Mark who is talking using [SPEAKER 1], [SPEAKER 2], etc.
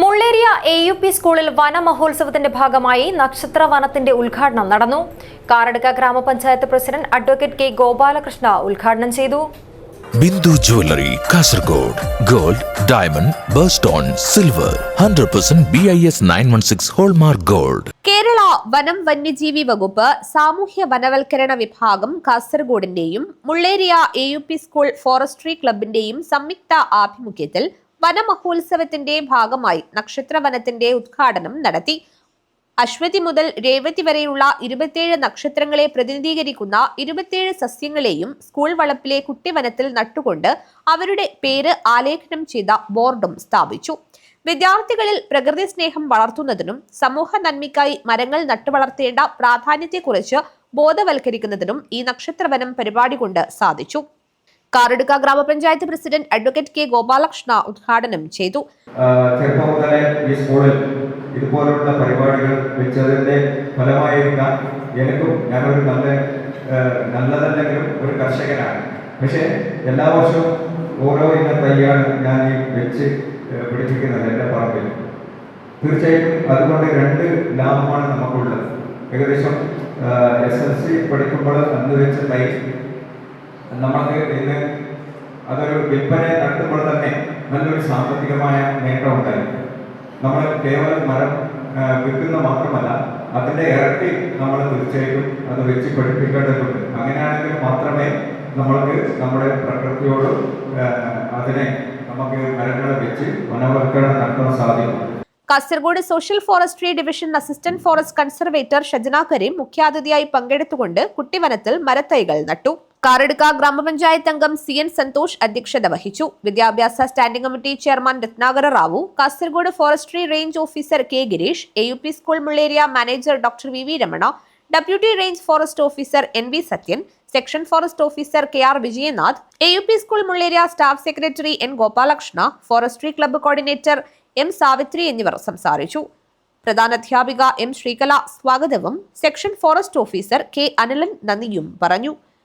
[SPEAKER 1] Mulleria A U P സ്കൂളിൽ വനമഹോത്സവത്തിന്റെ ഭാഗമായി നക്ഷത്ര വനത്തിന്റെ ഉദ്ഘാടനം നടന്നു. കാറടുക്ക ഗ്രാമപഞ്ചായത്ത് പ്രസിഡന്റ് അഡ്വക്കേറ്റ് കെ ഗോപാലകൃഷ്ണ ഉദ്ഘാടനം ചെയ്തു.
[SPEAKER 2] Bindu jewellery Kasaragod gold diamond birthstone silver hundred percent B I S nine one six hallmark gold.
[SPEAKER 3] Kerala വനം വന്യജീവി വകുപ്പ് സാമൂഹ്യ വനവൽക്കരണ വിഭാഗം കാസർഗോഡിന്റെയും Mulleria A U P school forestry ക്ലബിന്റെയും സംയുക്ത ആഭിമുഖ്യത്തിൽ വനമഹോത്സവത്തിന്റെ ഭാഗമായി നക്ഷത്രവനത്തിന്റെ ഉദ്ഘാടനം നടത്തി. അശ്വതി മുതൽ രേവതി വരെയുള്ള ഇരുപത്തിയേഴ് നക്ഷത്രങ്ങളെ പ്രതിനിധീകരിക്കുന്ന ഇരുപത്തിയേഴ് സസ്യങ്ങളെയും സ്കൂൾ വളപ്പിലെ കുട്ടിവനത്തിൽ നട്ടുകൊണ്ട് അവരുടെ പേര് ആലേഖനം ചെയ്ത ബോർഡും സ്ഥാപിച്ചു. വിദ്യാർത്ഥികളിൽ പ്രകൃതി സ്നേഹം വളർത്തുന്നതിനും സമൂഹ നന്മയ്ക്കായി മരങ്ങൾ നട്ടുവളർത്തേണ്ട പ്രാധാന്യത്തെക്കുറിച്ച് ബോധവൽക്കരിക്കുന്നതിനും ഈ നക്ഷത്രവനം പരിപാടി കൊണ്ട് സാധിച്ചു. കാറടുക്ക ഗ്രാമപഞ്ചായത്ത് പ്രസിഡന്റ് അഡ്വക്കേറ്റ് കെ ഗോപാലകൃഷ്ണ ഉദ്ഘാടനം ചെയ്തു.
[SPEAKER 4] ചെറുപ്പം മുതലേ ഈ സ്കൂളിൽ ഇതുപോലുള്ള പരിപാടികൾ വെച്ചതിന്റെ ഫലമായിരിക്കാം എനിക്കും ഞാനൊരു നല്ല നല്ലതല്ലെങ്കിലും ഒരു കർഷകനാണ്. പക്ഷേ എല്ലാ വർഷവും ഓരോ ഇന തൈയാണ് ഞാൻ ഈ വെച്ച് പിടിപ്പിക്കുന്നത് എന്റെ പറമ്പിൽ. തീർച്ചയായിട്ടും അതുകൊണ്ട് രണ്ട് ലാഭമാണ് നമുക്കുള്ളത്. ഏകദേശം എസ് എൽ സി പഠിക്കുമ്പോൾ അന്ന് വെച്ച തൈ നമുക്ക് ഇന്ന് അതൊരു വിൽപ്പന നടത്തുമ്പോൾ തന്നെ നല്ലൊരു സാമ്പത്തികമായ നേട്ടം ഉണ്ടായി നമ്മൾ കേവലം മരം വിൽക്കുന്ന മാത്രമല്ല അതിന്റെ ഇരട്ടി നമ്മൾ തീർച്ചയായിട്ടും അത് വെച്ച് പഠിപ്പിക്കേണ്ടതുണ്ട്. അങ്ങനെയാണെങ്കിൽ മാത്രമേ നമ്മൾക്ക് നമ്മുടെ പ്രകൃതിയോട് അതിനെ നമുക്ക് മരങ്ങളെ വെച്ച് വനവൽക്കരണം നടത്താൻ സാധിക്കും.
[SPEAKER 3] Kasaragod social forestry division assistant forest conservator Shajana Karim മുഖ്യാതിഥിയായി പങ്കെടുത്തുകൊണ്ട് കുട്ടിവനത്തിൽ മരത്തൈകൾ നട്ടു. കാറടുക്ക ഗ്രാമപഞ്ചായത്ത് അംഗം സി എൻ സന്തോഷ് അധ്യക്ഷത വഹിച്ചു. വിദ്യാഭ്യാസ standing committee chairman Ratnakara Rao Kasaragod forestry range officer K Girish A U P school Mulleria manager doctor V V Ramana deputy range forest officer N V Sathyan section forest officer K R Vijayanath A U P school Mulleria staff secretary N Gopalakrishna forestry club coordinator M Savithri എന്നിവർ സംസാരിച്ചു. പ്രധാനാധ്യാപിക M Sreekala സ്വാഗതവും section forest officer K Anilan നന്ദിയും പറഞ്ഞു.